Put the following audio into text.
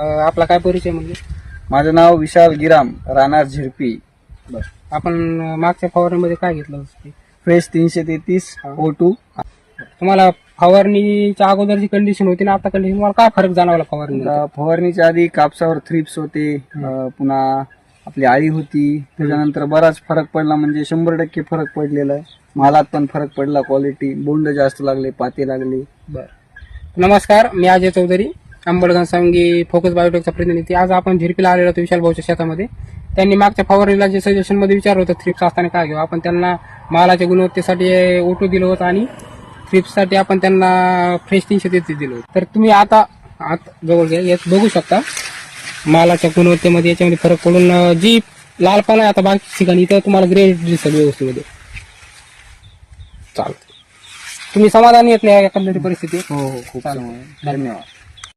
अं, आपला काय परिचय म्हणजे? माझं नाव विशाल गिराम राहणार झिरपी. आपण अं, मागच्या फवारणीमध्ये काय घेतलं होतं ते? फ्रेश तीनशे तेहतीस ओ टू तुम्हाला फवारणीच्या अगोदरची कंडिशन होती ना आता कंडिशन तुम्हाला काय फरक जाणवला फवारणी फवारणीच्या आधी कापसावर थ्रिप्स होते अं, पुन्हा आपली आळी होती. त्याच्यानंतर बराच फरक पडला म्हणजे शंभर टक्के फरक पडलेला आहे. मालात पण फरक पडला क्वालिटी बोंड जास्त लागले पाते लागले. बर. नमस्कार मी अजय चौधरी. अंबडगण सांगी फोकस बायोटेकचा प्रतिनिधी. आज आपण झिरपीला आलेलो होतो विशाल भाऊच्या शेतामध्ये. त्यांनी मागच्या फवारणीला जे सजेशनमध्ये विचारलं होतं थ्रिप्स असताना काय घेऊ आपण त्यांना मालाच्या गुणवत्तेसाठी ओटो दिलं होतं आणि थ्रिप्ससाठी आपण त्यांना फ्रेश तीनशे तेहतीस दिलं होतं. तर तुम्ही आता आत जवळ घ्या. यात बघू शकता मालाच्या गुणवत्तेमध्ये याच्यामध्ये फरक पडून जी लालपणा आहे आता बाकी ठिकाणी इथं तुम्हाला ग्रे दिसेल व्यवस्थेमध्ये चालतं तुम्ही समाधानी येत नाही एकंदरीत परिस्थिती? हो हो खूप. धन्यवाद.